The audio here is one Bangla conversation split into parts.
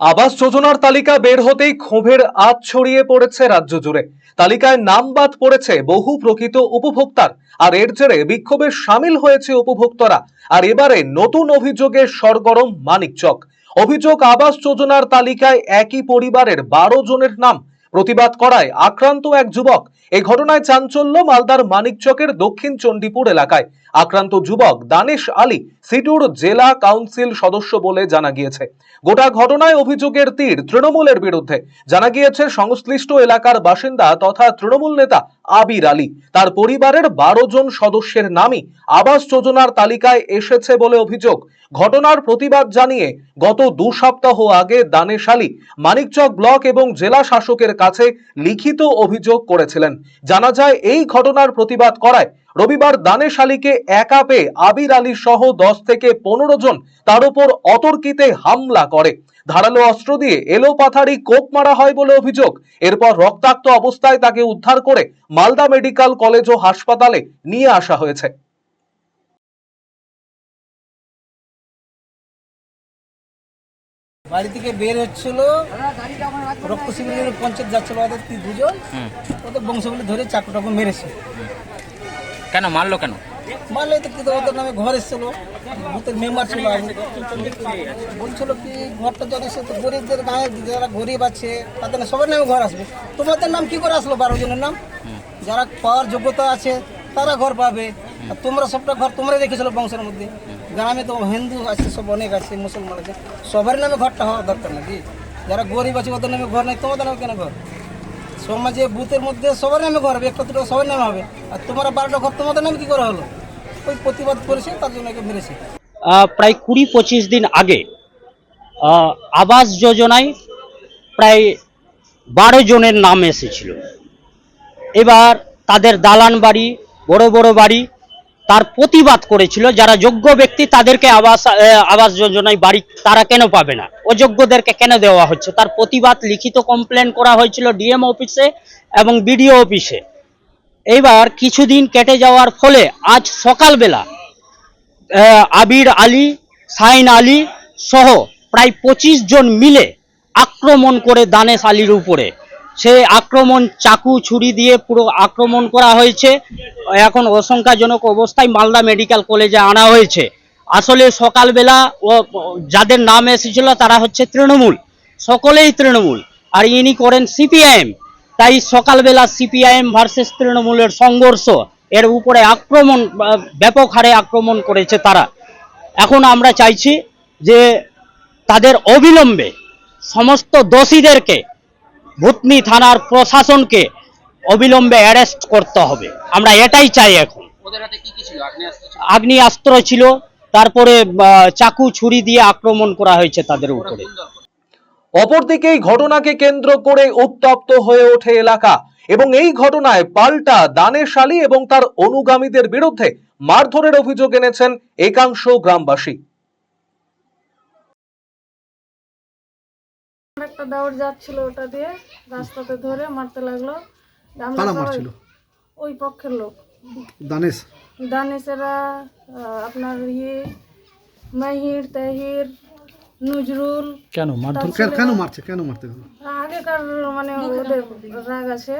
আবাস যোজনার তালিকা বের হতেই ক্ষোভের আজ ছড়িয়ে পড়েছে রাজ্য জুড়ে। তালিকায় নাম বাদ পড়েছে বহু প্রকৃত উপভোক্তার। আর এর জেরে বিক্ষোভে সামিল হয়েছে উপভোক্তারা। আর এবারে নতুন অভিযোগে সরগরম মানিকচক অভিযোগ আবাস যোজনার তালিকায় একই পরিবারের বারো জনের নাম। প্রতিবাদ করায় আক্রান্ত এক যুবক। এ ঘটনায় চাঞ্চল্য মালদার মানিকচকের দক্ষিণ চণ্ডীপুর এলাকায়। আক্রান্ত যুবক দানেশ আলী সিটুর জেলা কাউন্সিল সদস্য বলে জানা গিয়েছে। গোটা ঘটনায় অভিযোগের তীর তৃণমূলের বিরুদ্ধে। জানা গিয়েছে, সংশ্লিষ্ট এলাকার বাসিন্দা তথা তৃণমূল নেতা আবির আলী। তার পরিবারের বারো জন সদস্যের নামই আবাস যোজনার তালিকায় এসেছে বলে অভিযোগ। ঘটনার প্রতিবাদ জানিয়ে গত দু সপ্তাহ আগে দানেশ আলী মানিকচক ব্লক এবং জেলা শাসকের কাছে লিখিত অভিযোগ করেছিলেন। জানা যায়, এই ঘটনার প্রতিবাদ করায় রবিবার দানেশ আলীকে একা পেয়ে আবির আলী সহ দশ থেকে পনেরো জন তার উপর অতর্কিতে হামলা করে। ধারালো অস্ত্র দিয়ে এলো পাথারি কোপ মারা হয় বলে অভিযোগ। এরপর রক্তাক্ত অবস্থায় তাকে উদ্ধার করে মালদা মেডিকেল কলেজ ও হাসপাতালে নিয়ে আসা হয়েছে। বাড়ি থেকে বের হচ্ছিল রক্ত শিবিরের পঞ্চায়েত যাচ্ছিল ওদের দুজন। ওদের বংশগুলি ধরে চাকু টাকু মেরেছে। কেন? মারলো কেন? মারলে তো কিন্তু ওদের নামে ঘর এসেছিল। ভূতের মেম্বার ছিল বলছিল কি ঘরটা যদি সে তো গরিবদের গায়ে যারা গরিব আছে তাদের সবার নামে ঘর আসবে। তোমাদের নাম কি করে আসলো বারো জনের নাম? যারা পাওয়ার যোগ্যতা আছে তারা ঘর পাবে। আর তোমরা সবটা ঘর তোমরা রেখেছিল বংশের মধ্যে। গ্রামে তো হিন্দু আছে সব অনেক আছে মুসলমান আছে। সবার নামে ঘরটা হওয়া দরকার নাকি? যারা গরিব আছে ওদের নামে ঘর নেই তোমাদের নামে কেন ঘর? সমাজে বুথের মধ্যে সবার নামে ঘর হবে, একটা দুটো সবার নামে হবে। আর তোমার বারোটা ঘর তোমাদের নামে কি করা হলো? ওই প্রতিবাদ করেছে, তার জন্য একে মেরেছে। প্রায় কুড়ি পঁচিশ দিন আগে আবাস যোজনায় প্রায় বারো জনের নাম এসেছিল। এবার তাদের দালান বাড়ি, বড় বড় বাড়ি তার প্রতিবাদ করেছিল। যারা যোগ্য ব্যক্তি তাদেরকে আবাস আবাস যোজনায় বাড়ি তারা কেন পাবে না? অযোগ্যদেরকে কেন দেওয়া হচ্ছে? তার প্রতিবাদ লিখিত কমপ্লেন করা হয়েছিল ডিএম অফিসে এবং বিডিও অফিসে এইবার কিছুদিন কেটে যাওয়ার ফলে আজ সকালবেলা আবির আলী, সাইন আলী সহ প্রায় পঁচিশ জন মিলে আক্রমণ করে দানেশ আলীর উপরে সে আক্রমণ চাকু ছুরি দিয়ে পুরো আক্রমণ করা হয়েছে। এখন আশঙ্কাজনক অবস্থায় মালদা মেডিকেল কলেজে আনা হয়েছে। আসলে সকালবেলা ও যাদের নাম এসেছিল তারা হচ্ছে তৃণমূল। সকলেই তৃণমূল। আর ইনি করেন সিপিআইএম। তাই সকালবেলা সিপিআইএম ভার্সেস তৃণমূলের সংঘর্ষ, এর উপরে আক্রমণ, ব্যাপক হারে আক্রমণ করেছে তারা। এখন আমরা চাইছি যে তাদের অবিলম্বে সমস্ত দোষীদেরকে ভূতনি থানার প্রশাসনকে অবিলম্বে অ্যারেস্ট করতে হবে। আমরা এটাই চাই এখন। ওদের হাতে কি কি ছিল? আগ্নেয়াস্ত্র ছিল? তারপরে চাকু ছুরি দিয়ে আক্রমণ করা হয়েছে তাদের উপরে। অপরদিকে এই ঘটনাকে কেন্দ্র করে উত্তপ্ত হয়ে ওঠে এলাকা এবং এই ঘটনায় পাল্টা দানেশ আলী এবং তার অনুগামীদের বিরুদ্ধে মারধরের অভিযোগ এনেছেন একাংশ গ্রামবাসী। একটা দাউড় যাচ্ছিল ওটা দিয়ে রাস্তাতে ধরে মারতে লাগল। কারা মারছিল? ওই পক্ষের লোক। দানেশ? দানেশেরা আপনার ইয়ে মাহির তাহির নজরুল কেন মারধর? কেন মারছে? কেন মারতে গেল? আগেকার মানে ওদের রাগ আছে।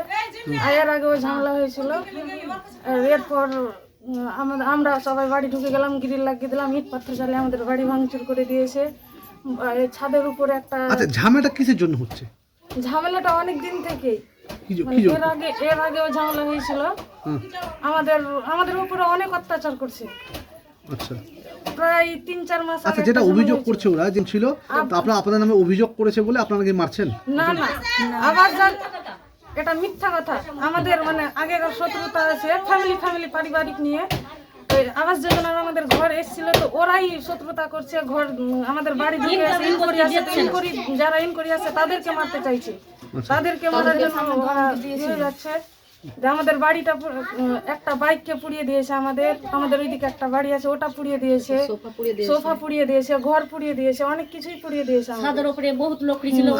আয়ের আগে ওই ঝামেলা হয়েছিল। এরপর আমাদের আমরা সবাই বাড়ি ঢুকে গেলাম গ্রিল লাগিয়ে দিলাম ইট পাথর চালিয়ে আমাদের বাড়ি ভাঙচুর করে দিয়েছে। ছাদের উপরে একটা আচ্ছা ঝামেলাটা কিসের জন্য হচ্ছে? ঝামেলাটা অনেক দিন থেকেই। কি মানে এর আগে এর আগেও ঝামেলা হয়েছিল। আমাদের আমাদের উপরে অনেক অত্যাচার করছে। আচ্ছা। প্রায় তিন চার মাস আচ্ছা যেটা অভিযোগ করছে ওরা যে ছিল তা আপনারা আপনাদের নামে অভিযোগ করেছে বলে আপনারা কি মারছেন? না না। আবার যান- এটা মিথ্যা কথা। আমাদের মানে আগেকার শত্রুতা আছে ফ্যামিলি ফ্যামিলি পারিবারিক নিয়ে। আবাস যোজনার আমাদের ঘর এসেছিল তো ওরাই শত্রুতা করছে ঘর আমাদের বাড়ি ঢুকে আছে ইনকোয়ারি আছে ইনকোয়ারি যারা ইনকোয়ারি আছে তাদেরকে মারতে চাইছে। তাদেরকে মারার জন্য যাচ্ছে। যে আমাদের বাড়িটা একটা বাইককে পুড়িয়ে দিয়েছে আমাদের আমাদের ওইদিকে একটা বাড়ি আছে ওটা পুড়িয়ে দিয়েছে সোফা পুড়িয়ে দিয়েছে। ঘর পুড়িয়ে দিয়েছে অনেক কিছুই পুড়িয়ে দিয়েছে আমাদের।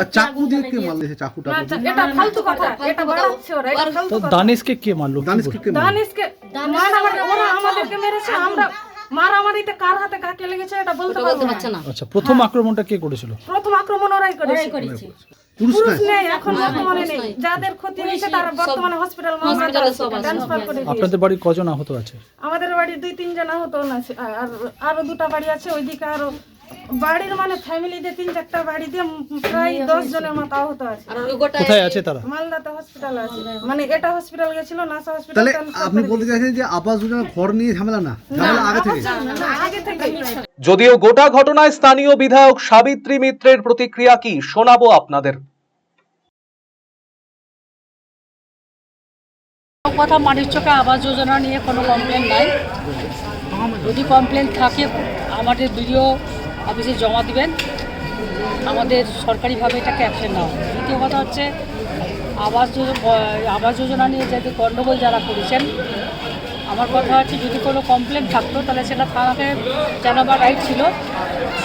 আর চাকু দিয়ে কে মারলেছে চাকুটা? এটা ফালতু কথা এটা বাড়াচ্ছে ওরা এটা ফালতু কথা। দানেশকে কে মারলো? দানেশকে কে দানিশকে ওরা আমাদেরকে মেরেছে আমরা মারামারিতে কার হাতে কাকে লেগেছে এটা বলতে পারব না। আচ্ছা প্রথম আক্রমণটা কে করেছিল? প্রথম আক্রমণ ওরাই করেছে। পুরুষ নাই। এখন বর্তমানে নেই। যাদের ক্ষতি হয়েছে তারা বর্তমানে হসপিটাল ট্রান্সফার করে আপনাদের বাড়ির কজন আহত আছে? আমাদের বাড়ি দুই তিনজন আহত আছে আর আর আরও দুটা বাড়ি আছে ওইদিকে আরও বাড়ির মানে ফ্যামিলি দিয়ে তিন চারটা বাড়ি দিয়ে প্রায় দশ জনের মতো আহত আছে। কোথায় আছে তারা? মালদাতে হসপিটাল আছে। মানে এটা হসপিটাল গেছিল নাসা হসপিটাল তাহলে আপনি বলতে চাইছেন যে আবাস যোজনা ঘর নিয়ে ঝামেলা না? ঝামেলা আগে থেকে? আগে থেকে। যদিও গোটা ঘটনায় স্থানীয় বিধায়ক সাবিত্রী মিত্রের প্রতিক্রিয়া কি শোনাবো আপনাদের। কথা মাটির চোখে আবাস যোজনা নিয়ে কোনো কমপ্লেন নাই। যদি কমপ্লেন থাকে আমাদের বিডিও অফিসে জমা দিবেন আমাদের সরকারিভাবে এটাকে অ্যাকশন নেওয়া হবে। দ্বিতীয় কথা হচ্ছে আবাস যোজ- ব- আবাস যোজনা নিয়ে যাতে গণ্ডগোল যারা করেছেন আমার কথা হচ্ছে যদি কোনো কমপ্লেন থাকতো তাহলে সেটা থানাকে জানাবার রাইট ছিল।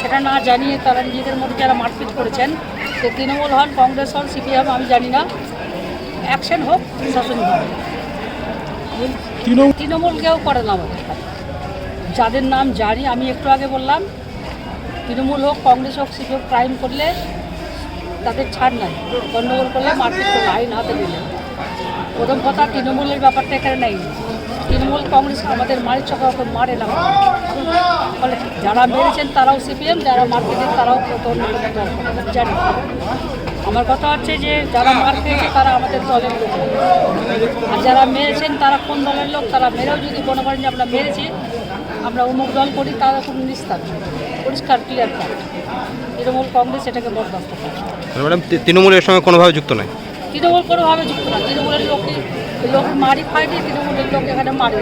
সেটা না জানিয়ে তারা নিজেদের মধ্যে যারা মারপিট করেছেন সে তৃণমূল হন কংগ্রেস হন সিপিএম আমি জানি না। অ্যাকশন হোক প্রশাসনিকভাবে তৃণমূল কেউ করে না আমাদের যাদের নাম জানি আমি একটু আগে বললাম তৃণমূল হোক, কংগ্রেস হোক, সিপিএম ক্রাইম করলে তাদের ছাড় নাই। গণ্ডগোল করলে মারপিট করলে আইন হাতে দিলে প্রথম কথা, তৃণমূলের ব্যাপারটা এখানে নেই। তৃণমূল, কংগ্রেস আমাদের মারি চকা ওকে মারে না। ফলে যারা মেরেছেন তারাও সিপিএম, যারা মার তারাও জানি। আমার কথা হচ্ছে যে, যারা মার খেয়েছে তারা আমাদের দলের লোক। আর যারা মেরেছেন তারা কোন দলের লোক? তারা মেরেও যদি মনে করেন যে আমরা মেরেছি আমরা অমুক দল করি তারা খুব নিস্তার। পরিষ্কার ক্লিয়ার কাট তৃণমূল কংগ্রেস এটাকে বরদাস্ত করে ম্যাডাম তৃণমূলের সঙ্গে কোনোভাবে যুক্ত নয়? তৃণমূল কোনোভাবে যুক্ত না। তৃণমূলের লোকই লোক মারি ফাইটে তৃণমূলের লোক এখানে মারি।